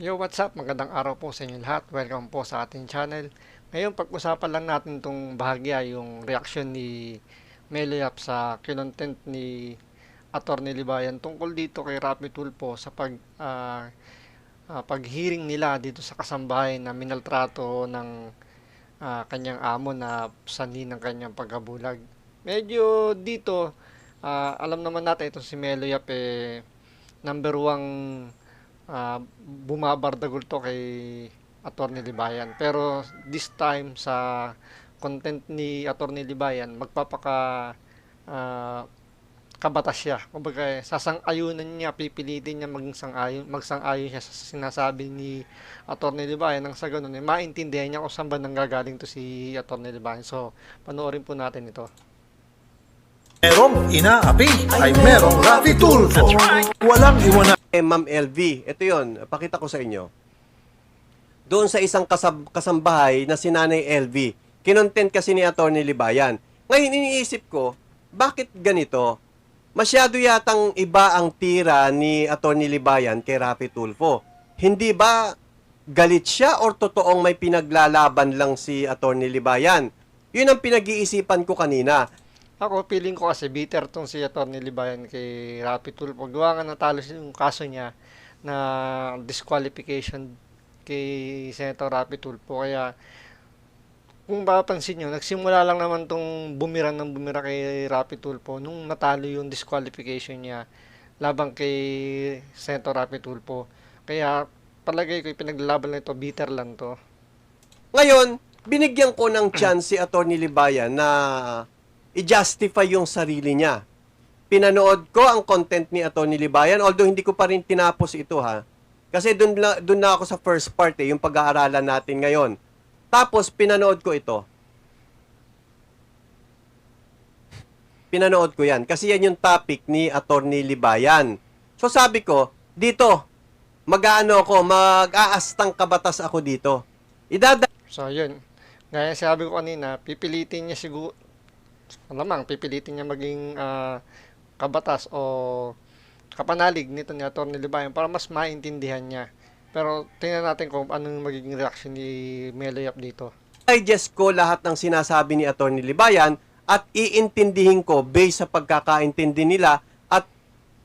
Yo, what's up? Magandang araw po sa inyo lahat. Welcome po sa ating channel. Ngayon, pag-usapan lang natin itong bahagya, yung reaction ni Meliap sa kinontent ni Attorney Libayan tungkol dito kay Rapi Tulfo sa pag ah, ah, pag-hearing nila dito sa kasambahay na minaltrato ng ah, kanyang amo na sanhi ng kanyang pagkabulag. Medyo dito, ah, alam naman natin itong si Meliap eh, number one ah, bumabardagol to kay Attorney Libayan. Pero this time sa content ni Attorney Libayan, magpapaka ah, kabatas siya. Kumbaga, sasang-ayunan niya, pipilitin niya maging sang-ayon, magsang-ayon siya sa sinasabi ni Attorney Libayan. Nang sa ganun, eh, maintindihan niya kung saan ba nanggagaling to si Attorney Libayan. So, panoorin po natin ito. Merong inaapi ay merong Rafi Tulfo. Walang iwanan. Eh, Ma'am LV, ito yon, pakita ko sa inyo. Doon sa isang kasab- kasambahay na si Nanay LV, kinontent kasi ni Atty. Libayan. Ngayon iniisip ko, bakit ganito? Masyado yatang iba ang tira ni Atty. Libayan kay Rafi Tulfo. Hindi ba galit siya or totoong may pinaglalaban lang si Atty. Libayan? Yun ang pinag-iisipan ko kanina. Ako, feeling ko kasi bitter tong si Atty. Libayan kay Rapi Tulfo. Gawa nga natalo yung kaso niya na disqualification kay Senator Rapi Tulfo. Kaya, kung mapapansin nyo, nagsimula lang naman tong bumira ng bumira kay Rapi Tulfo nung natalo yung disqualification niya labang kay Senator Rapi Tulfo. Kaya, palagay ko, pinaglalaban na ito, bitter lang to. Ngayon, binigyan ko ng chance si Atty. Libayan na i-justify yung sarili niya. Pinanood ko ang content ni Atty. Libayan, although hindi ko pa rin tinapos ito ha. Kasi dun, la- dun na ako sa first part eh, yung pag-aaralan natin ngayon. Tapos, pinanood ko ito. Pinanood ko yan. Kasi yan yung topic ni Atty. Libayan. So sabi ko, dito, mag-aano ako, mag-aastang kabatas ako dito. Idada So, yun. Gaya sabi ko kanina, pipilitin niya siguro, malamang pipilitin niya maging ah, kabatas o kapanalig nito ni Atty. Libayan para mas maintindihan niya. Pero tingnan natin kung anong magiging reaction ni Melayap dito. digest ko lahat ng sinasabi ni Atty. Libayan at iintindihin ko based sa pagkakaintindi nila at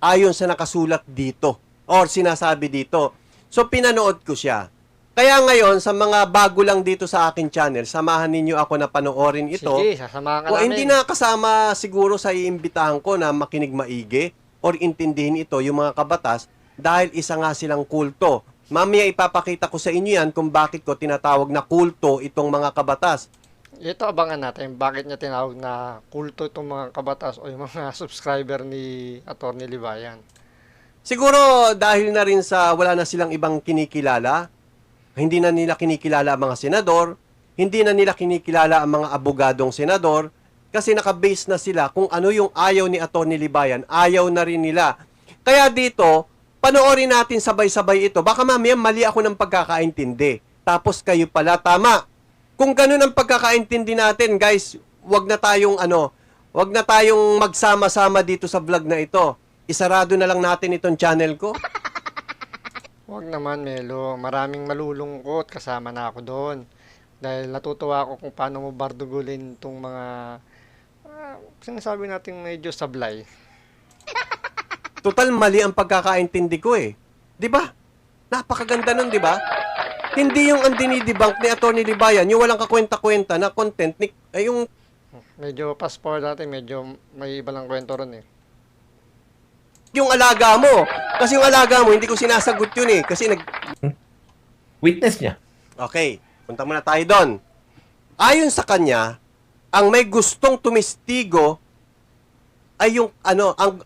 ayon sa nakasulat dito or sinasabi dito. So pinanood ko siya. Kaya ngayon sa mga bago lang dito sa akin channel, samahan ninyo ako na panoorin ito. Sige, sasamahan ka O namin. hindi na kasama siguro sa iimbitahan ko na makinig maigi or intindihin ito yung mga kabatas dahil isa nga silang kulto. Mamaya ipapakita ko sa inyo yan kung bakit ko tinatawag na kulto itong mga kabatas. Ito abangan natin bakit niya tinawag na kulto itong mga kabatas o yung mga subscriber ni Atty. Libayan. Siguro dahil na rin sa wala na silang ibang kinikilala, hindi na nila kinikilala ang mga senador, hindi na nila kinikilala ang mga abogadong senador, kasi nakabase na sila kung ano yung ayaw ni Atty. Libayan, ayaw na rin nila. Kaya dito, panoorin natin sabay-sabay ito. Baka mamaya mali ako ng pagkakaintindi. Tapos kayo pala, tama. Kung ganun ang pagkakaintindi natin, guys, wag na tayong ano, wag na tayong magsama-sama dito sa vlog na ito. Isarado na lang natin itong channel ko. Huwag naman, Melo. Maraming malulungkot. Kasama na ako doon. Dahil natutuwa ako kung paano mo bardugulin itong mga ah, sinasabi natin medyo sablay. Total mali ang pagkakaintindi ko eh. 'Di ba? Napakaganda nun, 'di ba? Hindi yung ang dinidebunk ni Atty. Libayan, yung walang kakwenta-kwenta na content ni ay yung Medyo forward natin, medyo may iba lang kwento ron eh. Yung alaga mo. Kasi yung alaga mo, hindi ko sinasagot yun eh. Kasi nag... Witness niya. Okay, punta muna tayo doon. Ayon sa kanya, ang may gustong tumistigo ay yung ano, ang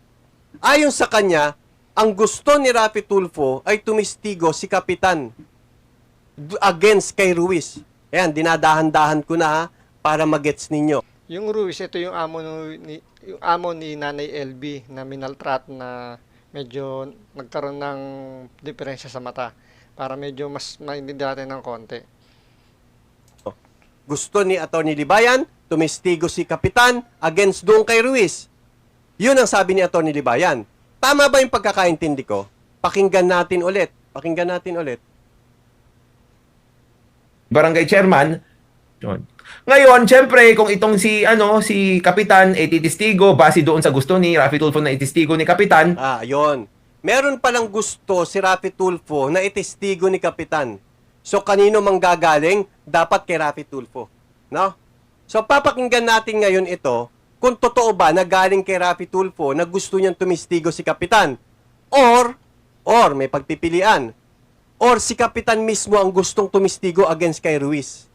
ayon sa kanya, ang gusto ni Rapi Tulfo ay tumistigo si Kapitan against kay Ruiz. Ayan, dinadahan-dahan ko na ha, para magets ninyo. Yung Ruiz, ito yung amo ni, yung amo ni Nanay LB na minaltrat na medyo nagkaroon ng diferensya sa mata para medyo mas maintindihan natin ng konti. Gusto ni Atty. Libayan, tumistigo si Kapitan against doon kay Ruiz. Yun ang sabi ni Atty. Libayan. Tama ba yung pagkakaintindi ko? Pakinggan natin ulit. Pakinggan natin ulit. barangay chairman. Yun. Ngayon, syempre, kung itong si ano si kapitan eh titistigo base doon sa gusto ni Rafi Tulfo na itistigo ni kapitan, Ah, yon. Meron palang gusto si Rafi Tulfo na itestigo ni Kapitan. So, kanino manggagaling? Dapat kay Rafi Tulfo. No? So, papakinggan natin ngayon ito kung totoo ba na galing kay Rafi Tulfo na gusto niyang tumistigo si Kapitan. Or, or may pagpipilian. Or si Kapitan mismo ang gustong tumistigo against kay Ruiz.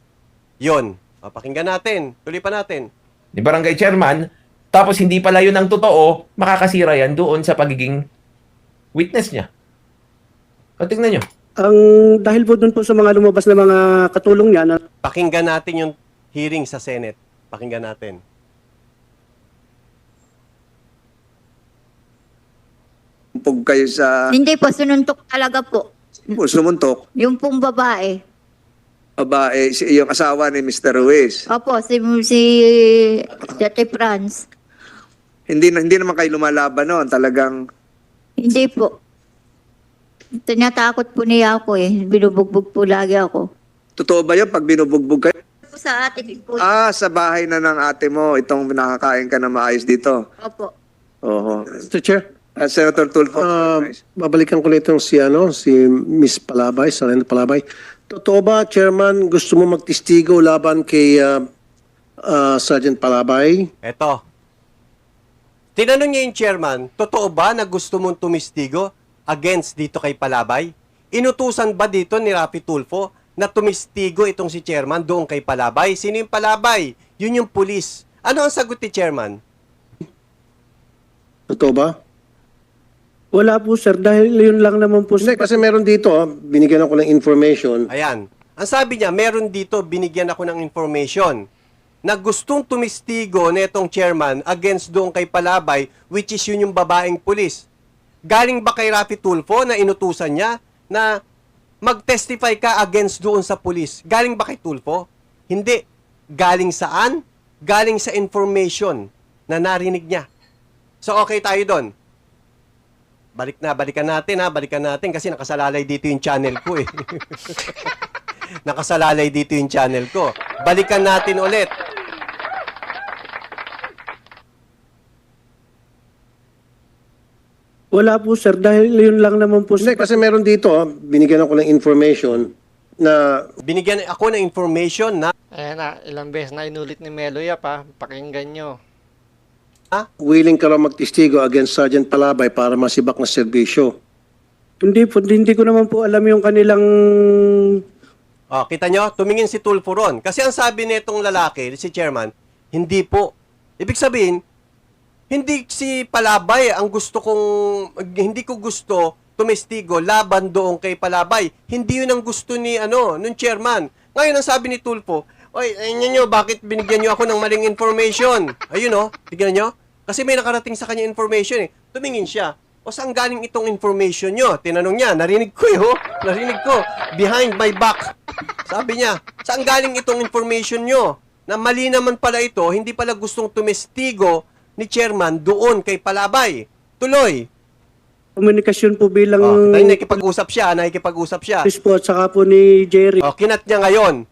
Yon. Papakinggan natin. Tuloy pa natin. ni barangay chairman, tapos hindi pala yun ang totoo, makakasira yan doon sa pagiging witness niya. O, tingnan nyo. Ang dahil po dun po sa mga lumabas na mga katulong niya na Pakinggan natin yung hearing sa Senate. Pakinggan natin. Pug kayo sa Hindi po, sununtok talaga po. sumuntok, Yung pong babae. Babae, si, yung asawa ni Mr. Ruiz. Opo, si, si Dati Franz. Hindi, na- hindi naman kayo lumalaban noon. Talagang, Hindi po. Tinatakot po niya ako eh. Binubugbog po lagi ako. totoo ba yun pag binubugbog kayo? Sa atin po. Ah, sa bahay na ng ate mo, itong nakakain ka na maayos dito. Opo. Oo. Mr. Chair, Ah, Senator Tulfo. uh, babalikan ko na itong si, ano, si Miss Palabay, Sarena Palabay. Totoo ba, Chairman, gusto mo magtistigo laban kay uh, uh, Sergeant Palabay? Eto. Tinanong niya yung chairman, totoo ba na gusto mong tumistigo against dito kay Palabay? Inutusan ba dito ni Rapi Tulfo na tumistigo itong si chairman doon kay Palabay? Sino yung Palabay? Yun yung pulis. Ano ang sagot ni chairman? Totoo ba? Wala po, sir. Dahil yun lang naman po. Hindi, kasi meron dito, ah, binigyan ako ng information. Ayan. Ang sabi niya, meron dito, binigyan ako ng information na gustong tumistigo netong chairman against doon kay Palabay, which is yun yung babaeng pulis. Galing ba kay Rafi Tulfo na inutusan niya na mag-testify ka against doon sa pulis? Galing ba kay Tulfo? Hindi. Galing saan? Galing sa information na narinig niya. So okay tayo doon. Balik na, balikan natin ha, balikan natin kasi nakasalalay dito yung channel ko eh. nakasalalay dito yung channel ko. Balikan natin ulit. Wala po, sir. Dahil yun lang naman po. Hindi, kasi meron dito, ah, binigyan ako ng information na Binigyan ako ng information na Ayan na, ilang beses na inulit ni Melo Yap ha. Pakinggan nyo. Willing ka raw magtistigo against Sergeant Palabay para masibak na serbisyo. Hindi po, hindi ko naman po alam yung kanilang Oh, kita nyo, tumingin si Tulfo ron. Kasi ang sabi nitong lalaki, si chairman, hindi po. Ibig sabihin, hindi si Palabay ang gusto kong, hindi ko gusto tumestigo laban doon kay Palabay. Hindi yun ang gusto ni, ano, nung chairman. Ngayon, ang sabi ni Tulfo, Oy, ayun nyo, bakit binigyan nyo ako ng maling information? Ayun oh, tignan nyo. Kasi may nakarating sa kanya information eh. Tumingin siya. O saan galing itong information nyo? Tinanong niya, narinig ko eh, oh. Narinig ko. Behind my back. Sabi niya, saan galing itong information nyo? Na mali naman pala ito, hindi pala gustong tumestigo ni chairman doon kay Palabay. Tuloy. komunikasyon po bilang Oh, tayo nakikipag-usap siya, nakikipag-usap siya. police po at saka po ni Jerry. Oh, kinat niya ngayon.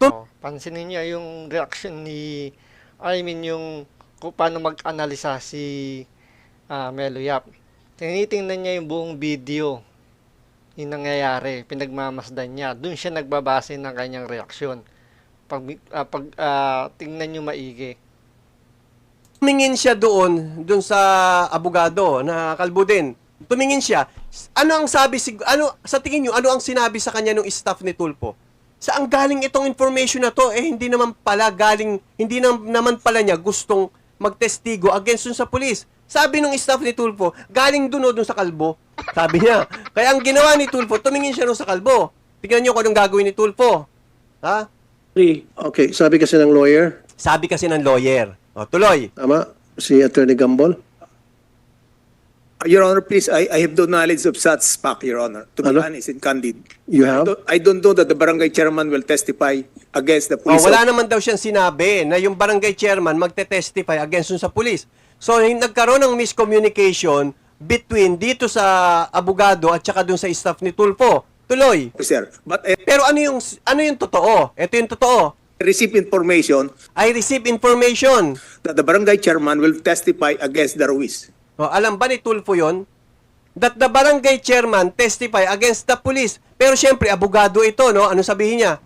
Oh, pansinin niyo yung reaction ni, I mean yung kung paano mag-analisa si ah, Melo Yap. Tinitingnan niya yung buong video yung nangyayari, pinagmamasdan niya. Doon siya nagbabase ng kanyang reaksyon. Pag, ah, pag ah, tingnan niyo maigi. Tumingin siya doon, doon sa abogado na kalbo din. Tumingin siya. Ano ang sabi si ano sa tingin niyo ano ang sinabi sa kanya ng staff ni Tulpo? Saan galing itong information na to? Eh hindi naman pala galing hindi nam- naman pala niya gustong magtestigo against dun sa pulis. Sabi nung staff ni Tulfo, galing dun o dun sa kalbo. Sabi niya. Kaya ang ginawa ni Tulfo, tumingin siya dun sa kalbo. Tingnan niyo kung anong gagawin ni Tulfo. Ha? Okay, sabi kasi ng lawyer, Sabi kasi ng lawyer. O, tuloy. tama, si Attorney Gambol. Your Honor, please, I, I have no knowledge of such fact, Your Honor, to be Ano? honest and candid. You I have? don't, I don't know that the barangay chairman will testify against the Oh, police. wala naman daw siyang sinabi na yung barangay chairman magte-testify against dun sa pulis. So, hin- nagkaroon ng miscommunication between dito sa abogado at saka dun sa staff ni Tulfo. Tuloy. sir. But I Pero ano yung ano yung totoo? Ito yung totoo. received information I receive information. that the barangay chairman will testify against the Ruiz. O, alam ba ni Tulfo yon? That the barangay chairman testify against the police. Pero syempre, abogado ito, no? Ano sabihin niya?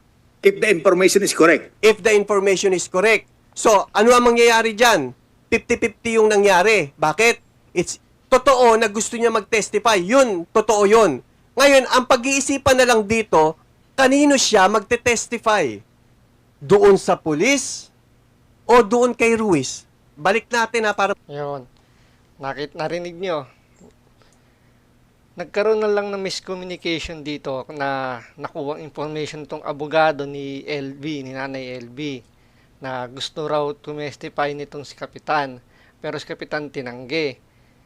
If the information is correct. If the information is correct. So, ano ang mangyayari dyan? 50-50 yung nangyari. Bakit? It's totoo na gusto niya mag-testify. Yun, totoo yun. Ngayon, ang pag-iisipan na lang dito, kanino siya magte-testify? Doon sa police o doon kay Ruiz? Balik natin ha, para Yun. Nakit, narinig nyo. Nagkaroon na lang ng miscommunication dito na nakuha information tong abogado ni LB, ni Nanay LB, na gusto raw tumestify nitong si Kapitan. Pero si Kapitan tinanggi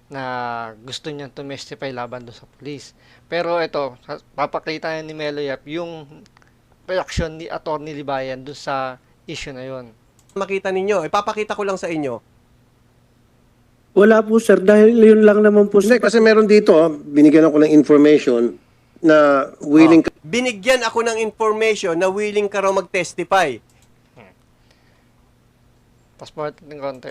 na gusto niyang tumestify laban doon sa police. Pero ito, papakita ni Melo Yap yung reaction ni Attorney Libayan doon sa issue na yon. makita ninyo. Ipapakita ko lang sa inyo. Wala po sir, dahil yun lang naman po Hindi, sir. kasi meron dito, ah, binigyan ako ng information na willing ka Binigyan ako ng information na willing ka raw mag-testify. Passport ng konti.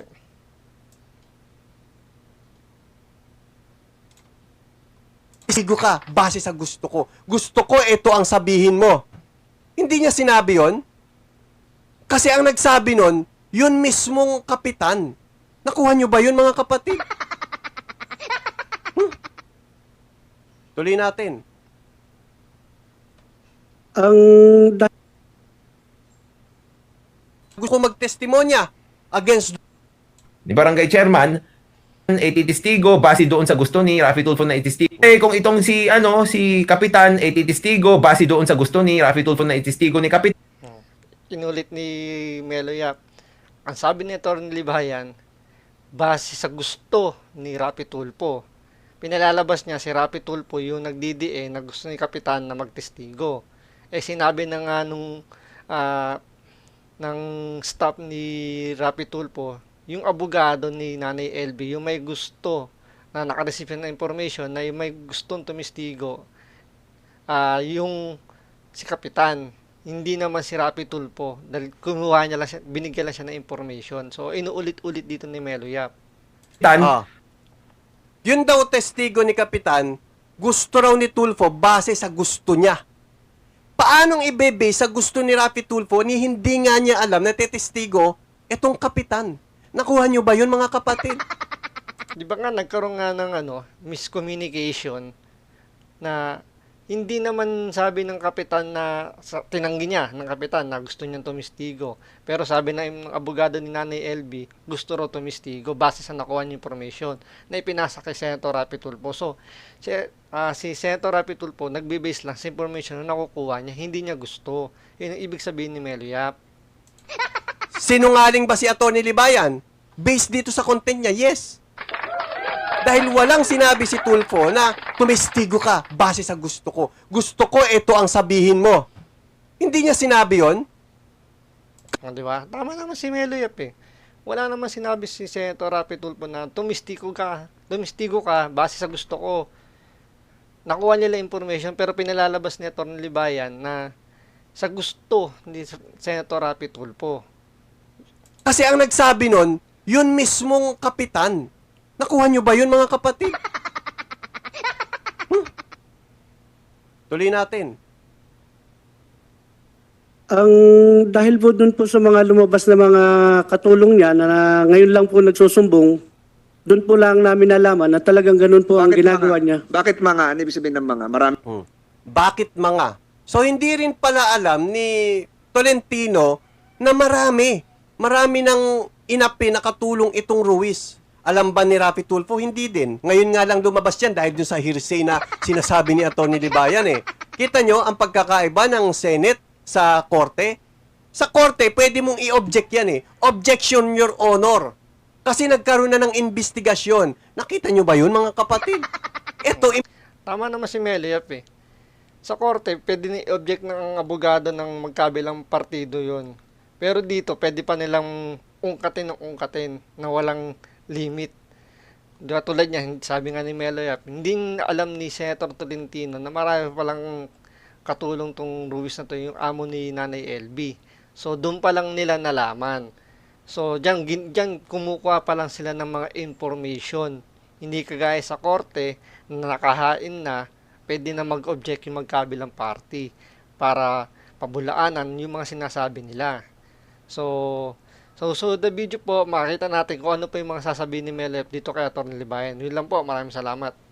Sigo ka, base sa gusto ko. Gusto ko, ito ang sabihin mo. Hindi niya sinabi yon. Kasi ang nagsabi nun, yun mismong kapitan. Nakuha niyo ba yun, mga kapatid? Hmm. Tuloy natin. Ang Gusto ko magtestimonya against ni barangay chairman ay titistigo base doon sa gusto ni Rafi Tulfo na itestigo. Eh kung itong si ano si kapitan ay titistigo base doon sa gusto ni Rafi Tulfo na itestigo ni kapitan inulit ni Melo Yap. Ang sabi ni Atty. Libayan, base sa gusto ni Rapi Tulpo. Pinalalabas niya si Rapi Tulpo yung nagdidiin na gusto ni Kapitan na magtestigo. Eh sinabi na nga nung ah, ng staff ni Rapi Tulpo, yung abogado ni Nanay LB, yung may gusto na nakareceive ng information na yung may gustong tumistigo, ah yung si Kapitan, hindi naman si Rapi Tulpo dahil kumuha niya lang siya, binigyan lang siya ng information. So, inuulit-ulit dito ni Melo Yap. Ah. Yun daw testigo ni Kapitan, gusto raw ni Tulfo base sa gusto niya. Paanong ibebe sa gusto ni Rapi Tulfo ni hindi nga niya alam na tetestigo itong Kapitan? Nakuha niyo ba yun mga kapatid? Di ba nga nagkaroon nga ng ano, miscommunication na hindi naman sabi ng kapitan na sa, tinanggi niya ng kapitan na gusto niyang tumistigo. Pero sabi na ng abogado ni Nanay LB, gusto raw tumistigo base sa nakuha niya information na ipinasa kay Senator Rapi Tulfo. So, si, ah, si Senator Rapi Tulfo nagbe-base lang sa information na nakukuha niya, hindi niya gusto. Yun ang ibig sabihin ni Melo Yap. Sinungaling ba si Atty. Libayan? Based dito sa content niya, yes. Dahil walang sinabi si Tulfo na tumestigo ka base sa gusto ko. Gusto ko ito ang sabihin mo. Hindi niya sinabi yon. O, di ba? Tama naman si Melo Yap eh. Wala naman sinabi si Senator Rapi Tulfo na tumistigo ka, tumistigo ka base sa gusto ko. Nakuha nila information pero pinalalabas ni Atty. Libayan na sa gusto ni Senator Rapi Tulfo. Kasi ang nagsabi nun, yun mismong kapitan. Nakuha nyo ba yun mga kapatid? Hmm. Tuloy natin. ang dahil po dun po sa mga lumabas na mga katulong niya na, ngayon lang po nagsusumbong, doon po lang namin nalaman na talagang ganun po ang ginagawa mga? niya. Bakit mga? Ano ibig sabihin ng mga? Marami. Bakit mga? So hindi rin pala alam ni Tolentino na marami. Marami ng inapi na katulong itong Ruiz. Alam ba ni Rapi Tulfo? Hindi din. Ngayon nga lang lumabas yan dahil dun sa hearsay na sinasabi ni Atty. Libayan eh. Kita nyo ang pagkakaiba ng Senate sa Korte? Sa Korte, pwede mong i-object yan eh. Objection, Your Honor. Kasi nagkaroon na ng investigasyon. Nakita nyo ba yun mga kapatid? Ito, Tama naman si Melo Yap eh. Sa korte, pwede ni object ng abogado ng magkabilang partido yon. Pero dito, pwede pa nilang ungkatin ng ungkatin na walang limit. Diba, tulad niya, sabi nga ni Melo Yap, hindi alam ni Senator Tolentino na marami palang katulong tong Ruiz na to yung amo ni Nanay LB. So doon pa lang nila nalaman. So diyan diyan kumukuha pa lang sila ng mga information. Hindi kagaya sa korte na nakahain na pwede na mag-object yung magkabilang party para pabulaanan yung mga sinasabi nila. So, so, so the video po, makita natin kung ano pa yung mga sasabihin ni Melep dito kay Atty. Libayan. Yun lang po, maraming salamat.